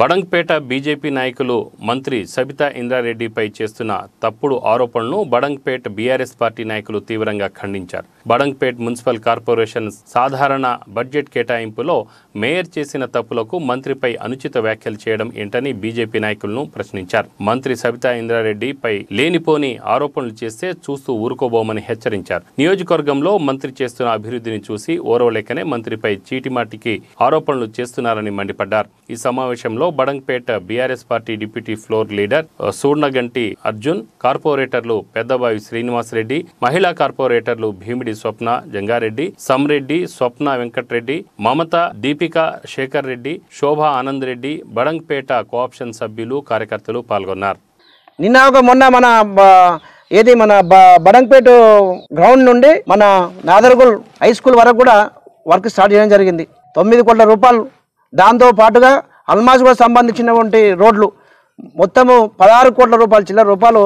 Badangpet BJP నాయకులు మంత్రి సబితా ఇంద్రారెడ్డిపై చేస్తున్న తప్పుడు ఆరోపణలను బడంగ్పేట్ బీఆర్ఎస్ పార్టీ నాయకులు తీవ్రంగా ఖండించారు. బడంగ్పేట్ మున్సిపల్ కార్పొరేషన్ సాధారణ బడ్జెట్ కేటాయింపులో మేయర్ చేసిన తప్పులకు మంత్రిపై అనుచిత వ్యాఖ్యలు చేయడం ఏంటని బీజేపీ నాయకులను ప్రశ్నించారు. మంత్రి సబితా ఇంద్రారెడ్డిపై లేనిపోని ఆరోపణలు చేస్తే చూస్తూ ఊరుకోబోమని హెచ్చరించారు. నియోజకవర్గంలో మంత్రి చేస్తున్న అభివృద్ధిని చూసి ఓరవలేకనే మంత్రిపై చీటిమాటికి ఆరోపణలు చేస్తున్నారని మండిపడ్డారు. ఈ సమావేశంలో Badangpet BRS party deputy floor leader Surnaganti Arjun కార్పొరేటర్లు పెద్దబావి శ్రీనివాసరెడ్డి మహిళా కార్పొరేటర్లు భీమిడి స్వప్న జంగారెడ్డి సమ్రెడ్డి స్వప్న వెంకట్రెడ్డి మమత దీపిక శేఖర్ రెడ్డి శోభా ఆనంద్ రెడ్డి బడంగ్పేట కోఆప్షన్ సభ్యులు కార్యకర్తలు పాల్గొన్నారు. నిన్న ఒక మొన్న మన ఏది మన బ- బడంగ్పేట గ్రౌండ్ నుండి మన నాదర్గుల్ హై స్కూల్ వరకు కూడా వర్క్ స్టార్ట్ చేయడం జరిగింది. తొమ్మిది కోట్ల రూపాయలు దాంతో పాటుగా అల్మాజ్కు కూడా సంబంధించినటువంటి రోడ్లు మొత్తము పదహారు కోట్ల రూపాయలు చిల్లర రూపాయలు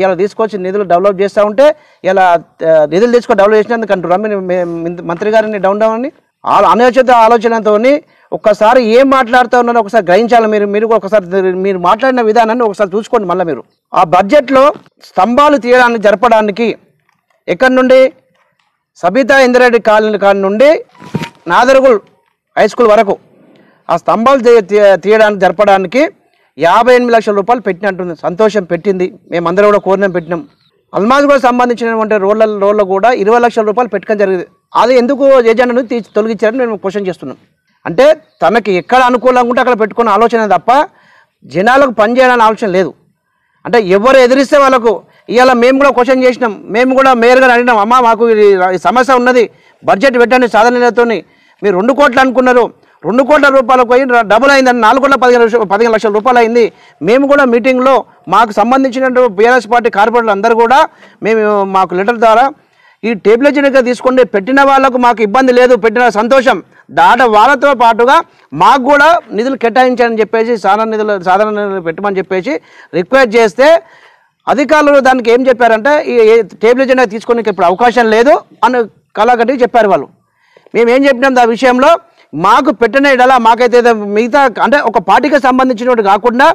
ఇలా తీసుకొచ్చి నిధులు డెవలప్ చేస్తూ ఉంటే ఇలా నిధులు తీసుకొని డెవలప్ చేసినందుకు అంటారు రమ్మని మంత్రి గారిని డౌన్ డౌన్ అని. ఆ ఆలోచనతో ఒక్కసారి ఏం మాట్లాడుతూ ఉన్నారో ఒకసారి గ్రహించాలి మీరు మీరు ఒకసారి మీరు మాట్లాడిన విధానాన్ని ఒకసారి చూసుకోండి మళ్ళీ మీరు. ఆ బడ్జెట్లో స్తంభాలు తీయడానికి జరపడానికి ఎక్కడి నుండి? సబితా ఇందిరెడ్డి కాలనీ కాడి నుండి నాదరుగుల్ హై స్కూల్ వరకు ఆ స్తంభాలు తీయడానికి జరపడానికి యాభై ఎనిమిది లక్షల రూపాయలు పెట్టినట్టుంది. సంతోషం పెట్టింది. మేమందరం కూడా కోరినం పెట్టినాం. అల్మాజ్ కూడా సంబంధించినటువంటి రోడ్ల రోడ్లు కూడా ఇరవై లక్షల రూపాయలు పెట్టడం జరిగింది. అది ఎందుకు ఏజెండాను తీసి తొలగించారని మేము క్వశ్చన్ చేస్తున్నాం. అంటే తనకి ఎక్కడ అనుకూలంగా ఉంటే అక్కడ పెట్టుకున్న ఆలోచన తప్ప జనాలకు పనిచేయాలని ఆలోచన లేదు. అంటే ఎవరు ఎదిరిస్తే వాళ్ళకు ఇవాళ మేము కూడా క్వశ్చన్ చేసినాం. మేము కూడా మేయర్ గారు అడిగినాం అమ్మ మాకు సమస్య ఉన్నది. బడ్జెట్ పెట్టండి సాధనతో మీరు రెండు కోట్లు అనుకున్నారు. రెండు కోట్ల రూపాయలకు పోయి డబుల్ అయిందని నాలుగు కోట్ల పదిహేను పదిహేను లక్షల రూపాయలు అయింది. మేము కూడా మీటింగ్లో మాకు సంబంధించిన బీఆర్ఎస్ పార్టీ కార్పొరేటర్లు అందరూ కూడా మేము మాకు లెటర్ ద్వారా ఈ టేబుల్ తీసుకుంటే పెట్టిన వాళ్ళకు మాకు ఇబ్బంది లేదు పెట్టిన సంతోషం. దాట వాళ్ళతో పాటుగా మాకు కూడా నిధులు కేటాయించాలని చెప్పేసి సాధారణ నిధులు సాధారణ నిధులు పెట్టమని చెప్పేసి రిక్వెస్ట్ చేస్తే అధికారులు దానికి ఏం చెప్పారంటే ఈ ఏ- టేబుల్ ఎజెండా తీసుకోనికి ఇప్పుడు అవకాశం లేదు అని కళాగట్టి చెప్పారు వాళ్ళు. మేము ఏం చెప్పినాం ఆ విషయంలో మాకు పెట్టిన ఇడలా మాకైతే మిగతా అంటే ఒక పార్టీకి సంబంధించినట్టు కాకుండా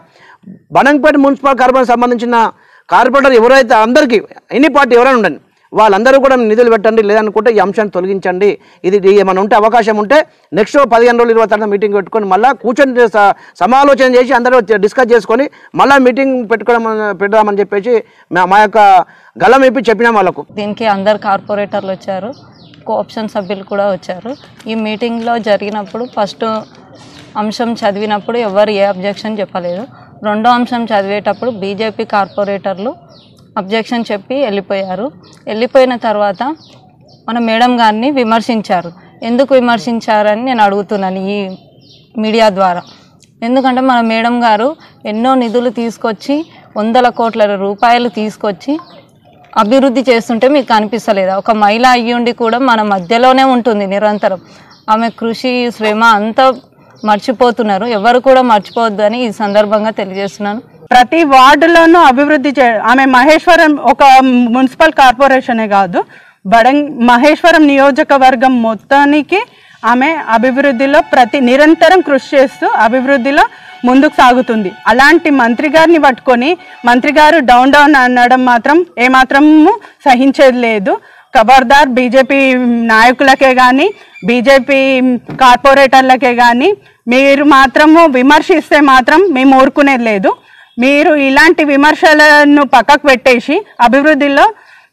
బనంపేట మున్సిపల్ కార్పొరేషన్ సంబంధించిన కార్పొరేటర్ ఎవరైతే అందరికీ ఎన్ని పార్టీ ఎవరైనా ఉండండి వాళ్ళందరూ కూడా నిధులు పెట్టండి లేదనుకుంటే ఈ అంశాన్ని తొలగించండి. ఇది ఏమైనా ఉంటే అవకాశం ఉంటే నెక్స్ట్ పదిహేను రోజులు ఇరవై తర్వాత మీటింగ్ పెట్టుకొని మళ్ళీ కూర్చొని స- సమాలోచన చేసి అందరూ డిస్కస్ చేసుకొని మళ్ళీ మీటింగ్ పెట్టుకోవడం పెడదామని చెప్పేసి మా- మా యొక్క గలం ఇప్పి చెప్పినాం వాళ్ళకు. దీనికి అందరు కార్పొరేటర్లు వచ్చారు. కోఆప్షన్ సభ్యులు కూడా వచ్చారు. ఈ మీటింగ్లో జరిగినప్పుడు ఫస్ట్ అంశం చదివినప్పుడు ఎవరు ఏ అబ్జెక్షన్ చెప్పలేదు. రెండో అంశం చదివేటప్పుడు బీజేపీ కార్పొరేటర్లు అబ్జెక్షన్ చెప్పి వెళ్ళిపోయారు. వెళ్ళిపోయిన తర్వాత మన మేడం గారిని విమర్శించారు. ఎందుకు విమర్శించారని నేను అడుగుతున్నాను ఈ మీడియా ద్వారా. ఎందుకంటే మన మేడం గారు ఎన్నో నిధులు తీసుకొచ్చి వందల కోట్ల రూపాయలు తీసుకొచ్చి అభివృద్ధి చేస్తుంటే మీకు కనిపిస్తలేదా ఒక మహిళ అయ్యుండి కూడా మన మధ్యలోనే ఉంటుంది నిరంతరం. ఆమె కృషి శ్రమ అంతా మర్చిపోతున్నారు. ఎవరు కూడా మర్చిపోవద్దు అని ఈ సందర్భంగా తెలియజేస్తున్నాను. ప్రతి వార్డులోనూ అభివృద్ధి చే ఆమె మహేశ్వరం ఒక మున్సిపల్ కార్పొరేషనే కాదు. బడంగ్ మహేశ్వరం నియోజకవర్గం మొత్తానికి ఆమె అభివృద్ధిలో ప్రతి నిరంతరం కృషి చేస్తూ అభివృద్ధిలో ముందుకు సాగుతుంది. అలాంటి మంత్రి గారిని పట్టుకొని మంత్రి గారు డౌన్ డౌన్ అనడం మాత్రం ఏమాత్రము సహించేది లేదు. ఖబర్దార్ బీజేపీ నాయకులకే కానీ బీజేపీ కార్పొరేటర్లకే కానీ మీరు మాత్రము విమర్శిస్తే మాత్రం మేము ఊరుకునేది లేదు. మీరు ఇలాంటి విమర్శలను పక్కకు పెట్టేసి అభివృద్ధిలో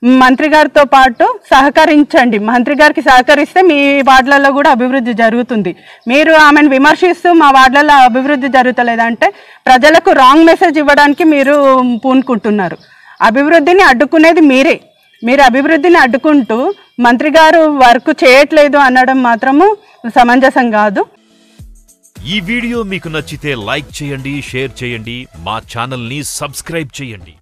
మంత్రి గారితో పాటు సహకరించండి. మంత్రి గారికి సహకరిస్తే మీ వార్డులలో కూడా అభివృద్ధి జరుగుతుంది. మీరు ఆమెను విమర్శిస్తూ మా వార్డులలో అభివృద్ధి జరుగుతలేదంటే ప్రజలకు రాంగ్ మెసేజ్ ఇవ్వడానికి మీరు పూనుకుంటున్నారు. అభివృద్ధిని అడ్డుకునేది మీరే. మీరు అభివృద్ధిని అడ్డుకుంటూ మంత్రి గారు వర్క్ చేయట్లేదు అనడం మాత్రము సమంజసం కాదు. ఈ వీడియో మీకు నచ్చితే లైక్ చేయండి షేర్ చేయండి మా ఛానల్ని సబ్స్క్రైబ్ చేయండి.